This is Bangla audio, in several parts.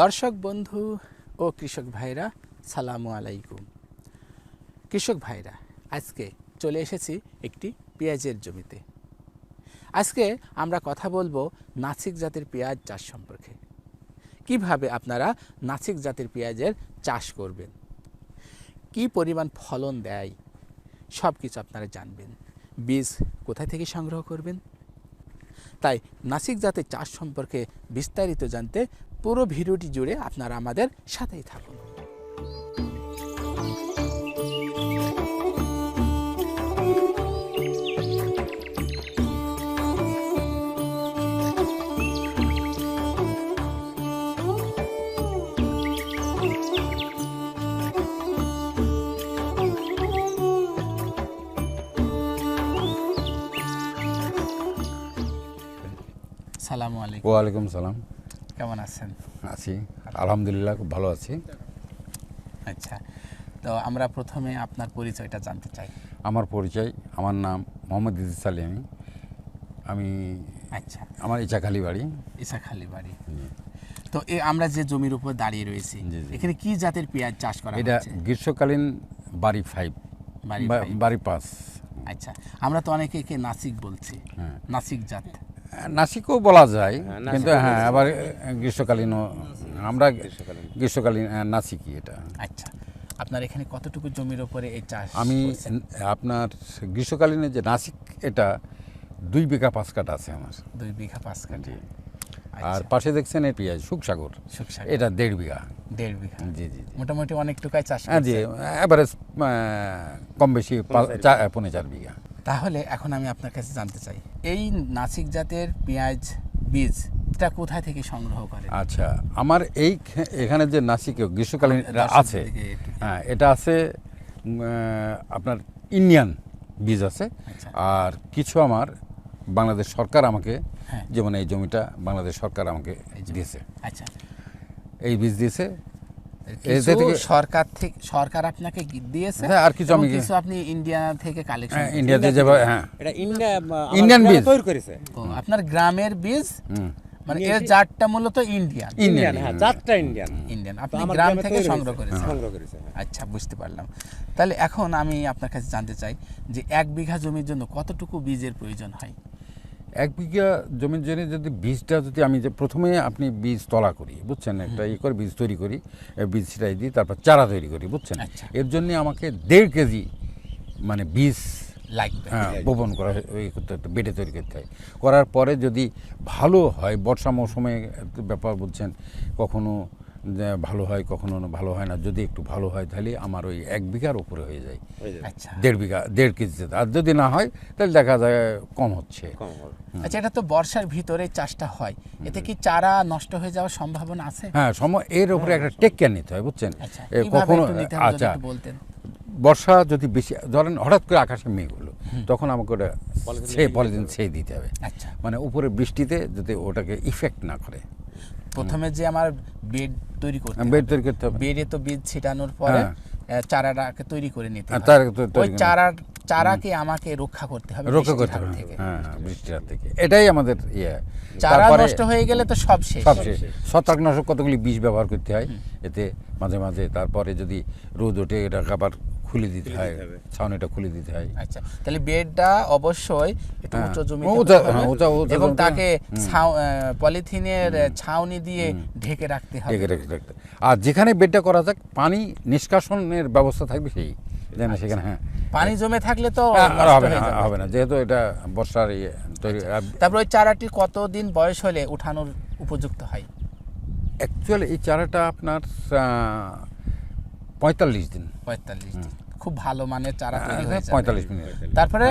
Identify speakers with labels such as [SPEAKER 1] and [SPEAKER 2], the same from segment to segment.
[SPEAKER 1] দর্শক বন্ধু ও কৃষক ভাইরা, সালামু আলাইকুম। কৃষক ভাইরা, আজকে চলে এসেছি একটি পেঁয়াজের জমিতে। আজকে আমরা কথা বলব নাসিক জাতের পেঁয়াজ চাষ সম্পর্কে। কীভাবে আপনারা নাসিক জাতের পেঁয়াজের চাষ করবেন? কি পরিমাণ ফলন দেয়? সব কিছু আপনারা জানবেন। বীজ কোথায় থেকে সংগ্রহ করবেন? তাই নাসিক জাতের চাষ সম্পর্কে বিস্তারিত জানতে পুরো ভিডিওটি জুড়ে আপনারা আমাদের সাথেই থাকুন। সালামু আলাইকুম।
[SPEAKER 2] ওয়ালাইকুম সালাম।
[SPEAKER 1] কেমন আছেন?
[SPEAKER 2] আছি আলহামদুলিল্লাহ খুব ভালো আছি।
[SPEAKER 1] আচ্ছা তো আমরা প্রথমে আপনার পরিচয়টা জানতে চাই।
[SPEAKER 2] আমার পরিচয় আমার নাম মোহাম্মদ ইদিস আলী আমি।
[SPEAKER 1] আচ্ছা।
[SPEAKER 2] আমার ইচাখালি বাড়ি।
[SPEAKER 1] ইসাখালি বাড়ি। তো এ আমরা যে জমির উপর দাঁড়িয়ে রয়েছি। এখানে কি জাতের পেঁয়াজ চাষ করা
[SPEAKER 2] এটা গ্রীষ্মকালীন বাড়ি ফাইভ।
[SPEAKER 1] বাড়ি
[SPEAKER 2] বাড়ি পাঁচ।
[SPEAKER 1] আচ্ছা আমরা তো অনেকে একে নাসিক বলছি।
[SPEAKER 2] হ্যাঁ।
[SPEAKER 1] নাসিক জাত।
[SPEAKER 2] নাসিকও বলা যায় কিন্তু হ্যাঁ আবার গ্রীষ্মকালীনও আমরা গ্রীষ্মকালীন। নাসিকই এটা।
[SPEAKER 1] আচ্ছা আপনার এখানে কতটুকু জমির উপরে এই চাষ
[SPEAKER 2] আমি আপনার গ্রীষ্মকালীনে যে নাসিক এটা দুই বিঘা পাঁচ কাঠ আছে আমার।
[SPEAKER 1] দুই বিঘা পাঁচ কাঠি।
[SPEAKER 2] আর পাশে দেখছেন এই পেঁয়াজ সুখসাগর
[SPEAKER 1] সুখসাগর।
[SPEAKER 2] এটা দেড় বিঘা।
[SPEAKER 1] দেড় বিঘা।
[SPEAKER 2] জি জি
[SPEAKER 1] মোটামুটি অনেকটুকাই চাষ
[SPEAKER 2] হ্যাঁ জি। অ্যাভারেজ কম বেশি পাঁচ- চা- পৌনে চার বিঘা।
[SPEAKER 1] তাহলে এখন আমি আপনার কাছে জানতে চাই এই নাসিক জাতের পেঁয়াজ বীজ এটা কোথায় থেকে সংগ্রহ করে?
[SPEAKER 2] আচ্ছা আমার এই এখানে যে নাসিক গ্রীষ্মকালীন আছে হ্যাঁ এটা আছে আপনার ইন্ডিয়ান বীজ আছে।
[SPEAKER 1] আচ্ছা।
[SPEAKER 2] আর কিছু আমার বাংলাদেশ সরকার আমাকে
[SPEAKER 1] হ্যাঁ।
[SPEAKER 2] যেমন এই জমিটা বাংলাদেশ সরকার আমাকে দিয়েছে।
[SPEAKER 1] আচ্ছা।
[SPEAKER 2] এই বীজ দিয়েছে
[SPEAKER 1] সরকার থেকে সরকার আপনাকে দিয়েছে
[SPEAKER 2] হ্যাঁ, আর কিছু
[SPEAKER 1] এবং
[SPEAKER 2] আমি-
[SPEAKER 1] কিছু আপনি ইন্ডিয়া থেকে কালেকশন
[SPEAKER 2] হ্যাঁ, ইন্ডিয়াতে হ্যাঁ।
[SPEAKER 3] এটা ইন্ডিয়া
[SPEAKER 2] ইন্ডিয়ান বীজ।
[SPEAKER 3] তৈরি করেছে।
[SPEAKER 1] আপনার গ্রামের বীজ মানে এর জাতটা মূলত ইন্ডিয়ান
[SPEAKER 2] ইন্ডিয়ান
[SPEAKER 3] হ্যাঁ জাতটা ইন্ডিয়ান
[SPEAKER 1] ইন্ডিয়ান আপনি গ্রাম থেকে সংগ্রহ করেছেন।
[SPEAKER 3] সংগ্রহ করেছে হ্যাঁ।
[SPEAKER 1] আচ্ছা বুঝতে পারলাম। তাহলে এখন আমি আপনার কাছে জানতে চাই যে এক বিঘা জমির জন্য কতটুকু বীজের প্রয়োজন হয়?
[SPEAKER 2] এক বিঘা জমির জন্য যদি বীজটা যদি আমি যে প্রথমে আপনি বীজ তলা করি বুঝছেন? একটা ই করে বীজ তৈরি করি বীজ ছিটাই দিই তারপর চারা তৈরি করি বুঝছেন?
[SPEAKER 1] আচ্ছা।
[SPEAKER 2] এর জন্য আমাকে দেড় কেজি মানে বীজ
[SPEAKER 1] লাগবে
[SPEAKER 2] হ্যাঁ, বপন করা বেডে তৈরি করতে হয়। করার পরে যদি ভালো হয় বর্ষা মৌসুমে ব্যাপার বলছেন কখনো ভালো হয় কখনো ভালো হয় না যদি একটু ভালো হয় তাহলে আমার ওই এক বিঘার উপরে হয়ে যায়।
[SPEAKER 1] আচ্ছা।
[SPEAKER 2] দেড় বিঘা দেড় কেজিতে। আর যদি না হয় তাহলে দেখা যায় কম হচ্ছে।
[SPEAKER 1] আচ্ছা এটা তো বর্ষার ভিতরে চাষটা হয়। এতে কি চারা নষ্ট হয়ে যাওয়ার সম্ভাবনা আছে?
[SPEAKER 2] হ্যাঁ সময় এর উপরে একটা টেক কেয়ার নিতে হয় বুঝছেন?
[SPEAKER 1] আচ্ছা
[SPEAKER 2] কখনো
[SPEAKER 1] যদি
[SPEAKER 2] আচ্ছা
[SPEAKER 1] বলতেন?
[SPEAKER 2] বর্ষা যদি বেশি ধরেন হঠাৎ করে আকাশে মেঘ হলো তখন আমাকে ওটা সে পলিথিন ছেয়ে দিতে হবে।
[SPEAKER 1] আচ্ছা।
[SPEAKER 2] মানে উপরে বৃষ্টিতে যাতে ওটাকে ইফেক্ট না করে।
[SPEAKER 1] প্রথমে যে আমার বেড তৈরি করতে
[SPEAKER 2] বেড তৈরি করতে হবে।
[SPEAKER 1] বেডে তো বীজ ছিটানোর পরে
[SPEAKER 2] হ্যাঁ।
[SPEAKER 1] চারাটাকে তৈরি করে নিতে
[SPEAKER 2] হ্যাঁ,
[SPEAKER 1] হবে। ওই চারার চারাকে আমাকে রক্ষা করতে হবে
[SPEAKER 2] রক্ষা করতে হবে। হ্যাঁ হ্যাঁ, বৃষ্টির হাত থেকে। এটাই আমাদের ইয়ে।
[SPEAKER 1] চারা নষ্ট হয়ে গেলে তো সব শেষ।
[SPEAKER 2] সব শেষ। ছত্রাকনাশক কতগুলি বিষ ব্যবহার করতে হয়? এতে মাঝে মাঝে তারপরে যদি রোদ ওঠে এটা আবার খুলে দিতে হয়। ছাউনিটা খুলে দিতে হয়।
[SPEAKER 1] আচ্ছা তাহলে বেডটা অবশ্যই একটু
[SPEAKER 2] হ্যাঁ।
[SPEAKER 1] উঁচু জমি
[SPEAKER 2] হ্যাঁ,
[SPEAKER 1] এবং তাকে পলিথিনের ছাউনি দিয়ে ঢেকে রাখতে হবে।
[SPEAKER 2] ঢেকে রাখতে আর যেখানে বেডটা করা যাক পানি নিষ্কাশনের ব্যবস্থা থাকবে সেই। যেন সেখানে হ্যাঁ।
[SPEAKER 1] পানি জমে থাকলে তো
[SPEAKER 2] হ্যাঁ, হবে না হবে না। যেহেতু এটা বর্ষার ইয়ে তৈরি
[SPEAKER 1] তারপর ওই চারাটি কতদিন বয়স হলে উঠানোর উপযুক্ত হয়?
[SPEAKER 2] অ্যাকচুয়ালি এই চারাটা আপনার পঁয়তাল্লিশ দিন।
[SPEAKER 1] পঁয়তাল্লিশ দিন। খুব ভালো মানের চারা তৈরি হয়ে
[SPEAKER 2] পঁয়তাল্লিশ মিনিট
[SPEAKER 1] তারপরে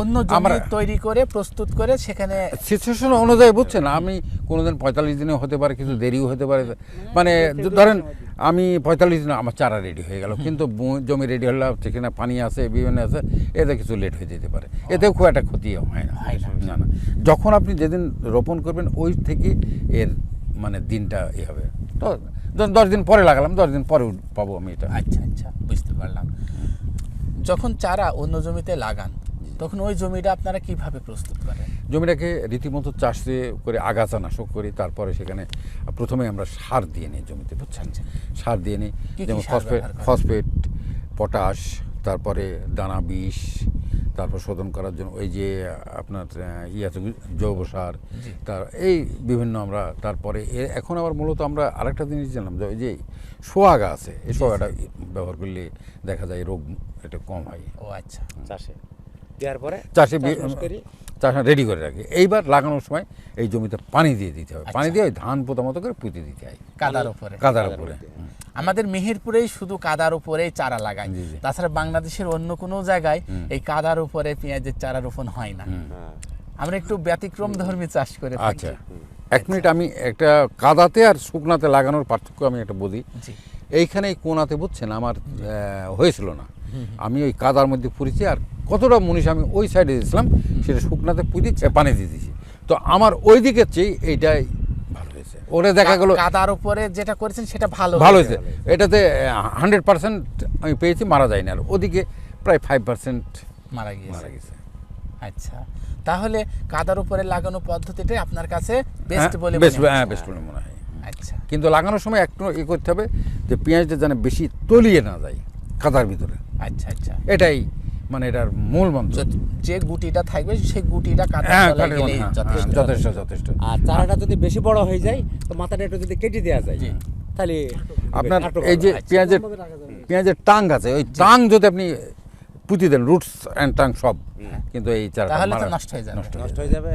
[SPEAKER 1] অন্য জমি তৈরি করে প্রস্তুত করে সেখানে
[SPEAKER 2] সিচুয়েশন অনুযায়ী বুঝছেন আমি কোনোদিন পঁয়তাল্লিশ দিনে হতে পারে কিছু দেরিও হতে পারে। মানে ধরেন আমি পঁয়তাল্লিশ দিনে আমার চারা রেডি হয়ে গেল কিন্তু জমি রেডি হলে সেখানে পানি আছে বিভিন্ন আছে এতে কিছু লেট হয়ে যেতে পারে। এতেও খুব একটা ক্ষতি হয় না।
[SPEAKER 1] হয় না।
[SPEAKER 2] না না। যখন আপনি যেদিন রোপণ করবেন ওই থেকে এর মানে দিনটা এ হবে। তো দশ দিন পরে লাগালাম দশ দিন পরে পাবো আমি এটা।
[SPEAKER 1] আচ্ছা আচ্ছা বুঝতে পারলাম। যখন চারা অন্য জমিতে লাগান তখন ওই জমিটা আপনারা কীভাবে প্রস্তুত করেন?
[SPEAKER 2] জমিটাকে রীতিমতো চাষ দিয়ে করে আগাছা নাশক করি তারপরে সেখানে প্রথমে আমরা সার দিয়ে নিই জমিতে বুঝছেন? সার দিয়ে নিই যেমন ফসফেট ফসফেট পটাশ তারপরে দানা বিষ তারপর শোধন করার জন্য ওই যে আপনার ইয়ে আছে জৈব সার তার এই বিভিন্ন আমরা তারপরে এ- এখন আবার মূলত আমরা আরেকটা জিনিস জানলাম যে ওই যে সোয়াগা আছে এই সোয়াগাটা ব্যবহার করলে দেখা যায় রোগ এটা কম হয়।
[SPEAKER 1] ও আচ্ছা
[SPEAKER 3] চাষে। দেওয়ার পরে
[SPEAKER 2] চাষে চাষা রেডি করে রাখি। এইবার লাগানোর সময় এই জমিতে পানি দিয়ে দিতে হবে। পানি
[SPEAKER 1] আচ্ছা।
[SPEAKER 2] দিয়ে ধান পোতা মতো করে পুঁতে দিতে হয়।
[SPEAKER 1] কাদার উপরে।
[SPEAKER 2] কাদার উপরে।
[SPEAKER 1] আমাদের মেহেরপুরেই শুধু কাদার উপরেই চারা লাগায়। তাছাড়া বাংলাদেশের অন্য কোনো জায়গায় এই কাদার উপরে পেঁয়াজের চারা রোপণ হয় না। আমরা একটু ব্যতিক্রম ধর্মী চাষ করে
[SPEAKER 2] আচ্ছা। এক মিনিট আমি একটা কাদাতে আর শুকনাতে লাগানোর পার্থক্য আমি একটা বলি।
[SPEAKER 1] জি।
[SPEAKER 2] এইখানে এই কোনাতে বুঝছেন? আমার হয়েছিল না। আমি ওই কাদার মধ্যে পুড়েছি আর কতটা মুনিশ আমি ওই সাইডে দিয়েছিলাম সেটা শুকনাতে পুড়ি পানি দিয়ে দিয়েছি। তো আমার ওই দিকের চেয়ে এইটাই ভালো হয়েছে। ওটা দেখা গেল
[SPEAKER 1] কাদার উপরে যেটা করেছেন সেটা ভালো
[SPEAKER 2] ভালো হয়েছে। এটাতে হান্ড্রেড পার্সেন্ট আমি পেয়েছি মারা যায়নি আর ওদিকে প্রায় ফাইভ পার্সেন্ট
[SPEAKER 1] মারা
[SPEAKER 2] মারা গেছে
[SPEAKER 1] আচ্ছা। তাহলে কাদার উপরে লাগানো পদ্ধতিটাই আপনার কাছে বেস্ট বলে
[SPEAKER 2] বেস্ট হ্যাঁ বেস্ট বলে মনে হয়।
[SPEAKER 1] আচ্ছা।
[SPEAKER 2] কিন্তু লাগানোর সময় একটু ই করতে হবে যে পেঁয়াজটা যেন বেশি তলিয়ে না যায় কাদার ভিতরে।
[SPEAKER 1] আচ্ছা আচ্ছা।
[SPEAKER 2] এটাই মানে এটার মূল মন্ত্র।
[SPEAKER 1] যে গুটিটা থাকবে সেই গুটিটা
[SPEAKER 2] হ্যাঁ হ্যাঁ,
[SPEAKER 1] যথেষ্ট।
[SPEAKER 2] হ্যাঁ, যথেষ্ট যথেষ্ট।
[SPEAKER 3] আর চারাটা যদি বেশি বড় হয়ে যায় তো মাথাটা একটু যদি কেটে দেওয়া যায় তাহলে
[SPEAKER 2] আপনার এই যে পেঁয়াজের পেঁয়াজের টাং আছে ওই টাং যদি আপনি পুঁতি দেন রুটস অ্যান্ড টাং সব। কিন্তু এই চারা
[SPEAKER 1] তাহলে তো নষ্ট হয়ে যাবে।
[SPEAKER 2] নষ্ট হয়ে
[SPEAKER 3] যাবে।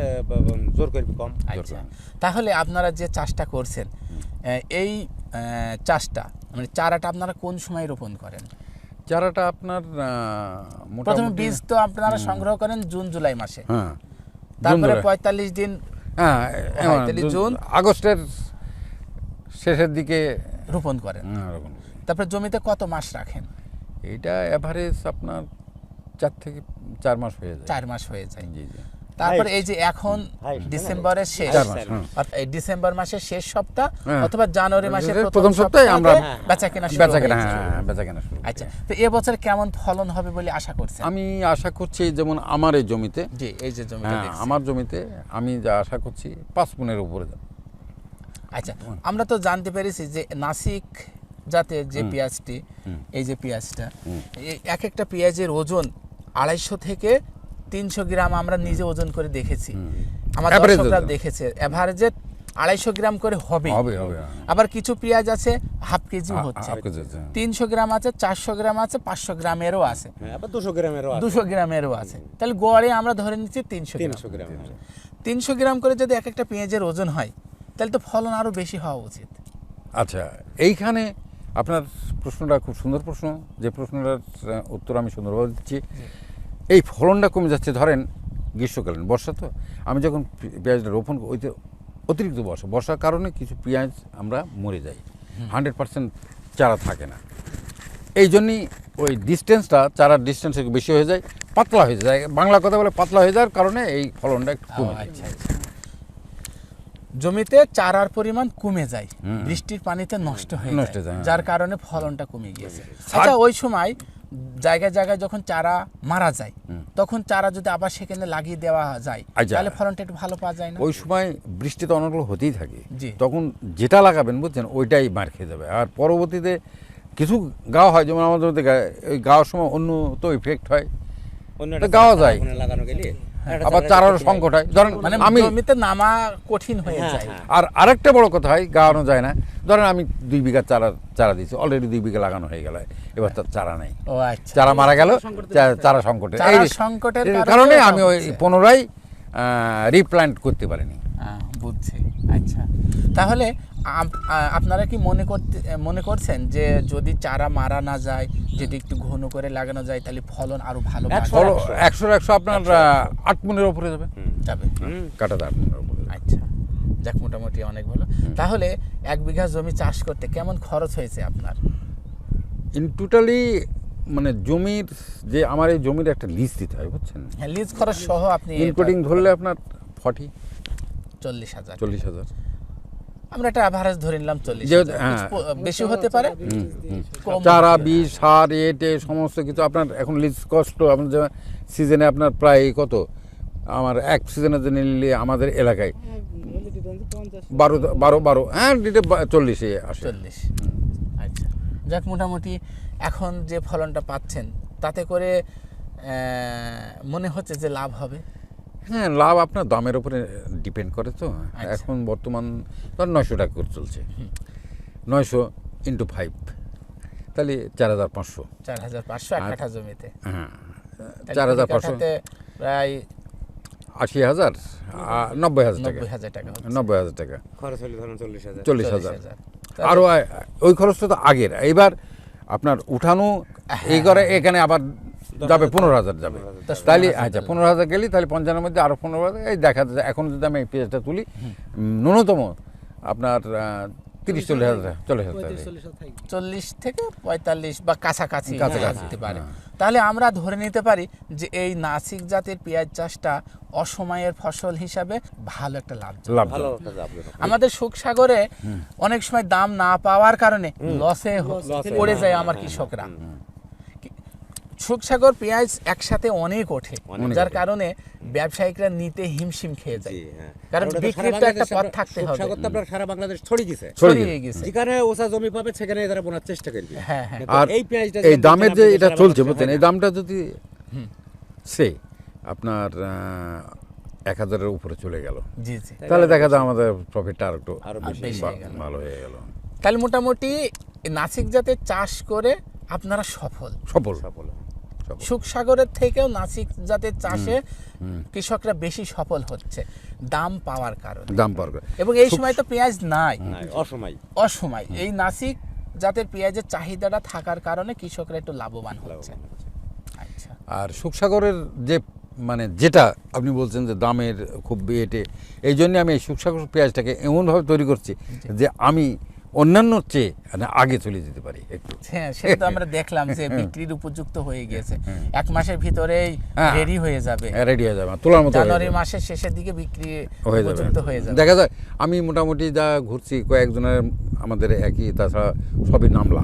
[SPEAKER 3] জোর করবি কম।
[SPEAKER 1] আচ্ছা। তাহলে আপনারা যে চাষটা করছেন এই চাষটা মানে চারাটা আপনারা কোন সময় রোপণ করেন?
[SPEAKER 2] চারাটা আপনার
[SPEAKER 1] প্রথমে বীজ তো আপনারা সংগ্রহ করেন জুন জুলাই মাসে।
[SPEAKER 2] হ্যাঁ।
[SPEAKER 1] তারপরে পঁয়তাল্লিশ দিন
[SPEAKER 2] হ্যাঁ জুন-
[SPEAKER 1] জুন?
[SPEAKER 2] আগস্টের শেষের দিকে
[SPEAKER 1] রোপণ করেন।
[SPEAKER 2] হ্যাঁ,
[SPEAKER 1] তারপরে জমিতে কত মাস রাখেন?
[SPEAKER 2] এটা অ্যাভারেজ আপনার চার থেকে চার মাস হয়ে যায়।
[SPEAKER 1] চার মাস হয়ে যায়।
[SPEAKER 2] জি জি।
[SPEAKER 1] তারপরে এই যে এখন ডিসেম্বরের শেষ।
[SPEAKER 2] হ্যাঁ।
[SPEAKER 1] অর্থাৎ এই ডিসেম্বর মাসের শেষ সপ্তাহ
[SPEAKER 2] হ্যাঁ।
[SPEAKER 1] অথবা জানুয়ারি মাসের
[SPEAKER 2] প্রথম সপ্তাহে আমরা
[SPEAKER 1] বেচা কেনা শুরু
[SPEAKER 2] বেচা কেনা
[SPEAKER 1] হ্যাঁ।
[SPEAKER 2] হ্যাঁ, বেচা কেনা শুরু
[SPEAKER 1] আচ্ছা তো এবছর কেমন ফলন হবে বলে আশা করছেন?
[SPEAKER 2] আমি আশা করছি যেমন আমার এই জমিতে
[SPEAKER 1] জি এই যে
[SPEAKER 2] হ্যাঁ
[SPEAKER 1] দেখছি।
[SPEAKER 2] আমার জমিতে আমি যা আশা করছি পাঁচ মনের উপরে যাবে।
[SPEAKER 1] আচ্ছা আমরা তো জানতে পেরেছি যে নাসিক জাতের যে পেঁয়াজটি এই যে পেঁয়াজটা এই এক একটা পেঁয়াজের ওজন আড়াইশো থেকে তিনশো গ্রাম আমরা নিজে ওজন করে দেখেছি। আমার দর্শকরা দেখেছে এভারেজে আড়াইশো গ্রাম করে হবে।
[SPEAKER 2] হবে হবে হ্যাঁ।
[SPEAKER 1] আবার কিছু পেঁয়াজ আছে হাফ কেজি হচ্ছে।
[SPEAKER 2] কেজি আছে, হ্যাঁ।
[SPEAKER 1] তিনশো গ্রাম আছে চারশো গ্রাম আছে পাঁচশো গ্রামেরও আছে।
[SPEAKER 3] হ্যাঁ দুশো গ্রামেরও আছে।
[SPEAKER 1] দুশো গ্রামেরও আছে। তাহলে গড়ে আমরা ধরে নিচ্ছি তিনশো গ্রাম।
[SPEAKER 3] তিনশো গ্রাম
[SPEAKER 1] তিনশো গ্রাম করে যদি এক একটা পেঁয়াজের ওজন হয় তাহলে তো ফলন আরও বেশি হওয়া উচিত।
[SPEAKER 2] আচ্ছা এইখানে আপনার প্রশ্নটা খুব সুন্দর প্রশ্ন। যে প্রশ্নটার উত্তর আমি সুন্দরভাবে দিচ্ছি। এই ফলনটা কমে যাচ্ছে ধরেন গ্রীষ্মকালীন বর্ষা তো। আমি যখন পেঁয়াজটা রোপণ ওইতে অতিরিক্ত বর্ষা বর্ষার কারণে কিছু পেঁয়াজ আমরা মরে যাই। হান্ড্রেড পার্সেন্ট চারা থাকে না। এই জন্যই ওই ডিস্টেন্সটা চারার ডিস্টেন্স একটু বেশি হয়ে যায় পাতলা হয়ে যায়। বাংলা কথা বলে পাতলা হয়ে যাওয়ার কারণে এই ফলনটা একটু কমে যায়।
[SPEAKER 1] আচ্ছা আচ্ছা। জমিতে চারার পরিমাণ কমে যায় বৃষ্টির পানিতে নষ্ট হয়ে
[SPEAKER 2] নষ্ট
[SPEAKER 1] যায়
[SPEAKER 2] হয়ে। যায়।
[SPEAKER 1] যার কারণে ফলনটা কমে গিয়েছে। আচ্ছা ওই সময় জায়গায় জায়গায় যখন চারা মারা যায় তখন চারা যদি আবার সেখানে লাগিয়ে দেওয়া যায়
[SPEAKER 2] আচ্ছা।
[SPEAKER 1] তাহলে ফলনটা একটু ভালো পাওয়া যায় না?
[SPEAKER 2] ওই সময় বৃষ্টি তো অনেকগুলো হতেই থাকে।
[SPEAKER 1] জি।
[SPEAKER 2] তখন যেটা লাগাবেন বুঝছেন ওইটাই মার খেয়ে যাবে। আর পরবর্তীতে কিছু গাও হয় যেমন আমাদের গা- ওই গাওয়ার সময় অন্য তো ইফেক্ট হয়।
[SPEAKER 3] অন্য
[SPEAKER 2] গাওয়া যায়।
[SPEAKER 3] লাগানো গেলে?
[SPEAKER 2] আবার চারারও সংকট হয়। ধরেন
[SPEAKER 1] মানে
[SPEAKER 2] আমি
[SPEAKER 1] জমিতে নামা কঠিন হয়ে
[SPEAKER 3] হ্যাঁ,
[SPEAKER 1] যায়।
[SPEAKER 3] হ্যাঁ।
[SPEAKER 2] আর আরেকটা বড় কথা হয় গাওয়ানো যায় না। ধরেন আমি দুই বিঘা চারা চারা দিয়েছি অলরেডি দুই বিঘা লাগানো হয়ে গেল এবার তার চারা নেই।
[SPEAKER 1] ও আচ্ছা।
[SPEAKER 2] চারা মারা গেল চারা সংকটে।
[SPEAKER 1] সংকটের কারণে
[SPEAKER 2] আমি ওই। পুনরায় রিপ্ল্যান্ট করতে পারিনি।
[SPEAKER 1] বুঝছি। আচ্ছা। তাহলে আপনারা কি মনে করতে মনে করছেন যে যদি চারা মারা না যায় যদি একটু ঘন করে লাগানো যায় তাহলে ফলন আরও ভালো
[SPEAKER 3] একশো একশো।
[SPEAKER 2] আপনার আট মনের উপরে যাবে।
[SPEAKER 1] যাবে।
[SPEAKER 2] কাটাতে আট মনের উপরে
[SPEAKER 1] আচ্ছা। যাক মোটামুটি অনেক ভালো। তাহলে এক বিঘা জমি চাষ করতে কেমন খরচ হয়েছে আপনার?
[SPEAKER 2] ইন টোটালি মানে জমির যে আমার এই জমির একটা লিজ দিতে হয় বুঝছেন?
[SPEAKER 1] হ্যাঁ লিজ খরচ সহ আপনি
[SPEAKER 2] ইনকোডিং ধরলে আপনার ফর্টি।
[SPEAKER 1] চল্লিশ হাজার।
[SPEAKER 2] চল্লিশ হাজার।
[SPEAKER 1] আমরা একটা অ্যাভারেজ ধরে নিলাম চল্লিশ
[SPEAKER 2] হ্যাঁ।
[SPEAKER 1] বেশি হতে পারে
[SPEAKER 2] চারা বীজ সার এটে সমস্ত কিছু আপনার এখন লিজ কষ্ট। আপনার সিজনে আপনার প্রায় কত? আমার এক সিজনের জন্য নিলে আমাদের এলাকায় বারো বারো বারো হ্যাঁ ডিটে চল্লিশে আসে।
[SPEAKER 1] চল্লিশ। আচ্ছা। যাক মোটামুটি এখন যে ফলনটা পাচ্ছেন তাতে করে মনে হচ্ছে যে লাভ হবে।
[SPEAKER 2] হ্যাঁ লাভ আপনার দামের উপরে ডিপেন্ড করে তো।
[SPEAKER 1] আচ্ছা।
[SPEAKER 2] এখন বর্তমান ধর নয়শো টাকা করে চলছে। নয়শো ইন্টু ফাইভ তাহলে চার হাজার পাঁচশো।
[SPEAKER 1] চার হাজার পাঁচশো এক
[SPEAKER 2] আর-
[SPEAKER 1] কাঠা জমিতে।
[SPEAKER 2] হ্যাঁ। চার হাজার পাঁচশো।
[SPEAKER 1] প্রায়
[SPEAKER 2] আশি হাজার? নব্বই হাজার টাকা।
[SPEAKER 1] নব্বই হাজার টাকা
[SPEAKER 2] নব্বই হাজার টাকা।
[SPEAKER 3] খরচ হলে ধরুন চল্লিশ হাজার।
[SPEAKER 2] চল্লিশ হাজার।
[SPEAKER 1] হাজার।
[SPEAKER 2] আরও ওই খরচটা তো আগের। এবার আপনার উঠানো এই করে এখানে আবার যাবে পনেরো হাজার যাবে। তাহলে আচ্ছা পনেরো হাজার গেলি তাহলে পঞ্চান্নের মধ্যে আরও পনেরো হাজার। এই দেখা যাচ্ছে এখন যদি আমি এই পেঁয়াজটা তুলি ন্যূনতম আপনার আহ, তিরিশ চল্লিশ হাজার চল্লিশ হাজার
[SPEAKER 1] চল্লিশ থেকে পঁয়তাল্লিশ বা কাছাকাছি
[SPEAKER 2] কাছাকাছি,
[SPEAKER 1] হতে পারে।
[SPEAKER 2] হ্যাঁ।
[SPEAKER 1] তাহলে আমরা ধরে নিতে পারি যে এই নাসিক জাতের পেঁয়াজ চাষটা অসময়ের ফসল হিসাবে ভালো একটা লাভ আমাদের সুখসাগরে অনেক সময় দাম না পাওয়ার কারণে লসে পড়ে যায় আমার কৃষকরা। সুখসাগর পেঁয়াজ একসাথে অনেক ওঠে যার। কারণে ব্যবসায়িকরা নিতে হিমশিম খেয়ে যায়।
[SPEAKER 3] হ্যাঁ।
[SPEAKER 1] কারণ বিক্রির তো একটা পথ
[SPEAKER 3] আপনার-
[SPEAKER 1] থাকতে হবে।
[SPEAKER 3] সুখসাগর তো আপনার সারা বাংলাদেশ ছড়িয়ে দিছে
[SPEAKER 2] ছড়িয়ে
[SPEAKER 1] গেছে।
[SPEAKER 3] যেখানে ওসা জমি পাবে সেখানে তারা বোনার চেষ্টা করবে।
[SPEAKER 1] হ্যাঁ হ্যাঁ।
[SPEAKER 2] আর
[SPEAKER 3] এই পেঁয়াজটা
[SPEAKER 2] এই দামের যে এটা চলছে বুঝছেন? এই দামটা যদি সে আপনার এক হাজারের উপরে চলে গেল।
[SPEAKER 1] জি জি।
[SPEAKER 2] তাহলে দেখা যায় আমাদের প্রফিটটা আর একটু
[SPEAKER 3] আরও বেশি
[SPEAKER 1] হয়ে।
[SPEAKER 2] ভালো হয়ে গেল।
[SPEAKER 1] তাহলে মোটামুটি নাসিক জাতের চাষ করে আপনারা সফল।
[SPEAKER 2] সফল।
[SPEAKER 3] সফল।
[SPEAKER 1] সুখসাগরের থেকেও নাসিক জাতের চাষে কৃষকরা বেশি সফল হচ্ছে দাম পাওয়ার কারণে।
[SPEAKER 2] দাম পার করে
[SPEAKER 1] এবং এই সময় তো পেঁয়াজ নাই।
[SPEAKER 3] নাই, অসময়।
[SPEAKER 1] অসময়। এই নাসিক জাতের পেঁয়াজের চাহিদাটা থাকার কারণে কৃষকরা একটু লাভবান হচ্ছে। আচ্ছা
[SPEAKER 2] আর সুখসাগরের যে মানে যেটা আপনি বলছেন যে দামের খুব এটে এই জন্য আমি এই সুখসাগর পেঁয়াজটাকে এমনভাবে তৈরি করছি যে আমি অন্যান্য চেয়ে মানে আগে চলে যেতে পারি একটু।
[SPEAKER 1] হ্যাঁ সেটা তো আমরা দেখলাম যে বিক্রির উপযুক্ত হয়ে গেছে। এক মাসের ভিতরেই
[SPEAKER 2] হ্যাঁ।
[SPEAKER 1] রেডি হয়ে যাবে।
[SPEAKER 2] রেডি হয়ে যাবে তোলার মতো
[SPEAKER 1] জানুয়ারি মাসের শেষের দিকে বিক্রি
[SPEAKER 2] হয়ে যাবে।
[SPEAKER 1] হয়ে যাবে।
[SPEAKER 2] দেখা যায় আমি মোটামুটি যা ঘুরছি কয়েকজনের আমাদের একই তাছাড়া সবই নামলা।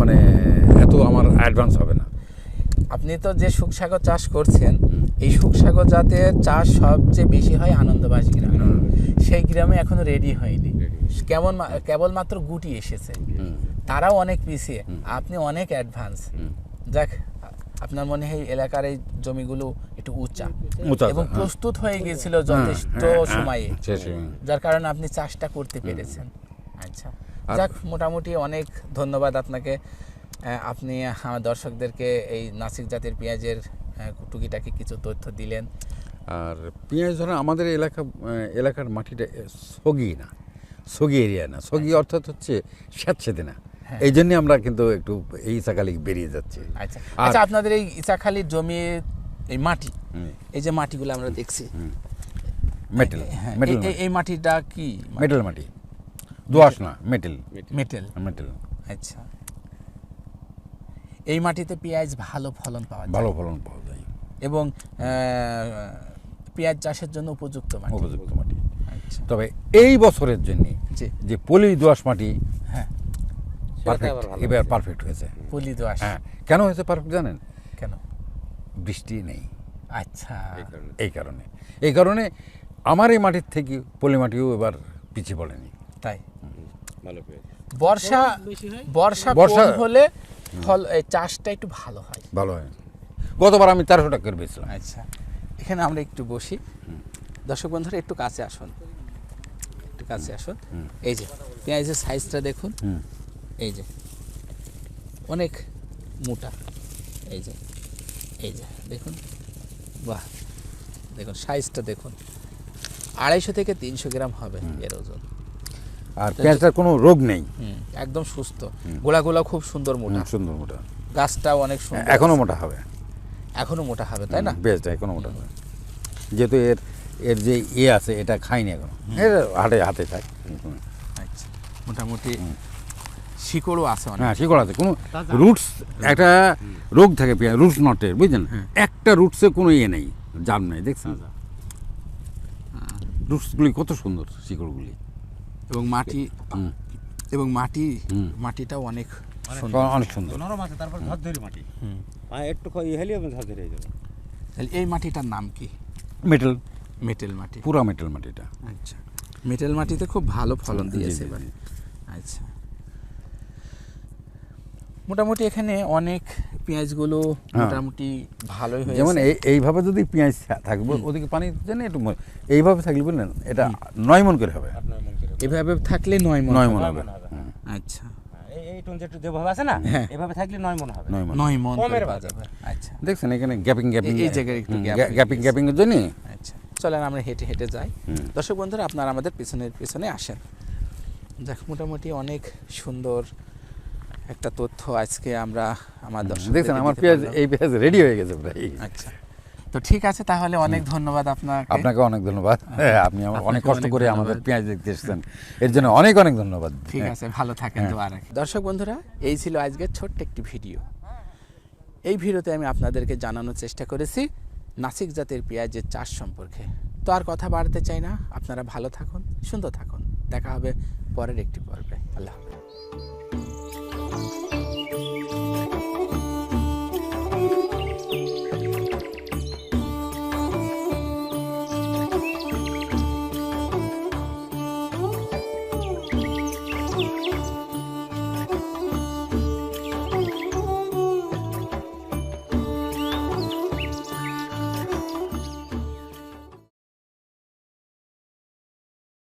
[SPEAKER 2] মানে এত আমার অ্যাডভান্স হবে না।
[SPEAKER 1] আপনি তো যে সুখসাগর চাষ করছেন এই সুখসাগর জাতের চাষ সবচেয়ে বেশি হয় আনন্দবাস গ্রামে। সেই গ্রামে এখনও রেডি হয়নি। কেমন কেবলমাত্র গুটি এসেছে। তারাও অনেক পিছিয়ে। আপনি অনেক অ্যাডভান্স যাক আপনার মনে হয় এলাকার এই জমিগুলো একটু উঁচা। এবং
[SPEAKER 2] হ্যাঁ।
[SPEAKER 1] প্রস্তুত হয়ে গেছিল যথেষ্ট সময়ে। যার কারণে আপনি চাষটা করতে পেরেছেন। আচ্ছা। যাক মোটামুটি অনেক ধন্যবাদ আপনাকে। আপনি আমার দর্শকদেরকে এই নাসিক জাতের পেঁয়াজের টুকিটাকি কিছু তথ্য দিলেন।
[SPEAKER 2] আর পেঁয়াজ ধরেন আমাদের এলাকা এলাকার মাটিটা সগি না। সগি এরিয়া না। সগি অর্থাৎ হচ্ছে স্যাঁতসেঁতে না।
[SPEAKER 1] হ্যাঁ।
[SPEAKER 2] এই জন্যে আমরা কিন্তু একটু এই সাকালি বেরিয়ে যাচ্ছি।
[SPEAKER 1] আচ্ছা। আচ্ছা আপনাদের এই ইচাখালির জমির এই মাটি এই যে মাটিগুলো আমরা দেখছি।
[SPEAKER 2] মেটেল
[SPEAKER 1] হ্যাঁ,
[SPEAKER 2] মেটেল
[SPEAKER 1] এই- মাটিটা কি
[SPEAKER 2] মেটেল মাটি। দোআঁশ না মেটেল
[SPEAKER 1] মেটেল
[SPEAKER 2] মেটেল
[SPEAKER 1] আচ্ছা। এই মাটিতে পেঁয়াজ ভালো ফলন পাওয়া যায়।
[SPEAKER 2] ভালো ফলন পাওয়া যায়।
[SPEAKER 1] এবং আহ, পেঁয়াজ চাষের জন্য উপযুক্ত মাটি।
[SPEAKER 2] উপযুক্ত মাটি। তবে এই বছরের জন্য যে পলি দোআঁশ মাটি
[SPEAKER 1] হ্যাঁ।
[SPEAKER 2] পারফেক্ট এবার পারফেক্ট হয়েছে।
[SPEAKER 1] পলি দোআঁশ।
[SPEAKER 2] হ্যাঁ। কেন হয়েছে পারফেক্ট জানেন?
[SPEAKER 1] কেন?
[SPEAKER 2] বৃষ্টি নেই।
[SPEAKER 1] আচ্ছা।
[SPEAKER 3] এই কারণে।
[SPEAKER 2] এই কারণে। এই কারণে আমার এই মাটির থেকে পলি মাটিও এবার পিছিয়ে পড়েনি।
[SPEAKER 1] তাই?
[SPEAKER 3] ভালো
[SPEAKER 1] বর্ষা বর্ষা
[SPEAKER 2] বর্ষা-
[SPEAKER 1] হলে ফল চাষটা একটু ভালো হয়।
[SPEAKER 2] ভালো হয়। গতবার আমি তেরোশো টাকা করে বেচলাম।
[SPEAKER 1] আচ্ছা। এখানে আমরা একটু বসি। দর্শক বন্ধুরা একটু কাছে আসুন। একটু কাছে আসুন। এই যে পেঁয়াজের সাইজটা দেখুন। এই যে অনেক মোটা। এই যে এই যে দেখুন। বাহ! দেখুন সাইজটা দেখুন। আড়াইশো থেকে তিনশো গ্রাম হবে এর ওজন।
[SPEAKER 2] আর পেঁয়াজটার কোনো রোগ নেই?
[SPEAKER 1] একদম সুস্থ। গোড়াগুলো খুব সুন্দর মোটা।
[SPEAKER 2] সুন্দর মোটা।
[SPEAKER 1] গাছটাও অনেক সুন্দর।
[SPEAKER 2] এখনও মোটা হবে?
[SPEAKER 1] এখনও মোটা হবে তাই না?
[SPEAKER 2] পেঁয়াজটা এখনও মোটা হবে। যেহেতু এর এর যে ইয়ে আছে এটা খাইনি এখনও। এর হাটে হাতে খাই। হুম।
[SPEAKER 1] আচ্ছা মোটামুটি শিকড়ও আছে
[SPEAKER 2] হ্যাঁ শিকড় আছে। কোনো রুটস একটা রোগ থাকে পেঁয়াজ রুটস নটের বুঝলেন? একটা রুটসে কোনো ইয়ে নেই জাম নেই দেখছেন? রুটসগুলি কত সুন্দর শিকড়গুলি।
[SPEAKER 1] এবং মাটি এবং মাটি
[SPEAKER 2] হুম।
[SPEAKER 1] মাটিটাও অনেক সুন্দর।
[SPEAKER 2] অনেক সুন্দর।
[SPEAKER 3] নরম আছে তারপর ঝরঝরি মাটি। একটু ইয়ে হলে ঝরঝরি হয়ে যাবে।
[SPEAKER 1] তাহলে এই মাটিটার নাম কি?
[SPEAKER 2] মেটেল
[SPEAKER 1] মেটেল মাটি।
[SPEAKER 2] পুরা মেটেল মাটিটা।
[SPEAKER 1] আচ্ছা। মেটেল মাটিতে খুব ভালো ফলন দিয়েছে এবার।
[SPEAKER 2] জি।
[SPEAKER 1] আচ্ছা। মোটামুটি এখানে অনেক পেঁয়াজগুলো
[SPEAKER 2] হ্যাঁ।
[SPEAKER 1] মোটামুটি ভালোই হয়েছে।
[SPEAKER 2] যেমন এই এইভাবে যদি পেঁয়াজ থাকবে ওদিকে পানি জানি একটু এইভাবে থাকলে বুঝলেন এটা নয় মন করে হবে।
[SPEAKER 3] মন
[SPEAKER 1] এভাবে থাকলে নয় মন
[SPEAKER 2] নয়
[SPEAKER 1] হবে।
[SPEAKER 2] মন হবে।
[SPEAKER 1] আচ্ছা।
[SPEAKER 3] এই এই টন যেটু যেভাবে আছে না। এভাবে থাকলে নয় মন হবে।
[SPEAKER 2] নয় মন।
[SPEAKER 1] নয় মন
[SPEAKER 3] কমের বাজার।
[SPEAKER 1] যাবে
[SPEAKER 2] দেখছেন এখানে গ্যাপিং গ্যাপিং
[SPEAKER 1] এই- এই একটু
[SPEAKER 2] গ্যাপিং গ্যাপিং এর জন্য
[SPEAKER 1] আচ্ছা। চলেন আমরা হেঁটে হেঁটে যাই। দর্শক বন্ধুরা আপনারা আমাদের পিছনের পিছনে আসেন। দেখ মোটামুটি অনেক সুন্দর একটা তথ্য আজকে আমরা আমার দর্শক
[SPEAKER 2] দেখছেন আমার পেঁয়াজ এই পেঁয়াজ রেডি হয়ে গেছে প্রায়
[SPEAKER 1] আচ্ছা। তো ঠিক আছে তাহলে অনেক ধন্যবাদ আপনাকে।
[SPEAKER 2] আপনাকে অনেক ধন্যবাদ। হ্যাঁ, আপনি আমার অনেক কষ্ট করে আমাদের পেঁয়াজ দেখতে এসেছেন। এর জন্য অনেক অনেক ধন্যবাদ।
[SPEAKER 1] ঠিক
[SPEAKER 2] হ্যাঁ।
[SPEAKER 1] আছে ভালো থাকেন
[SPEAKER 2] হ্যাঁ।
[SPEAKER 1] দোয়া রাখি দর্শক বন্ধুরা এই ছিল আজকের ছোট্ট একটি ভিডিও। এই ভিডিওতে আমি আপনাদেরকে জানানোর চেষ্টা করেছি নাসিক জাতের পেঁয়াজের চাষ সম্পর্কে। তো আর কথা বাড়তে চাই না, আপনারা ভালো থাকুন, সুন্দর থাকুন। দেখা হবে পরের একটি পর্বে। আল্লাহ হাফেজ।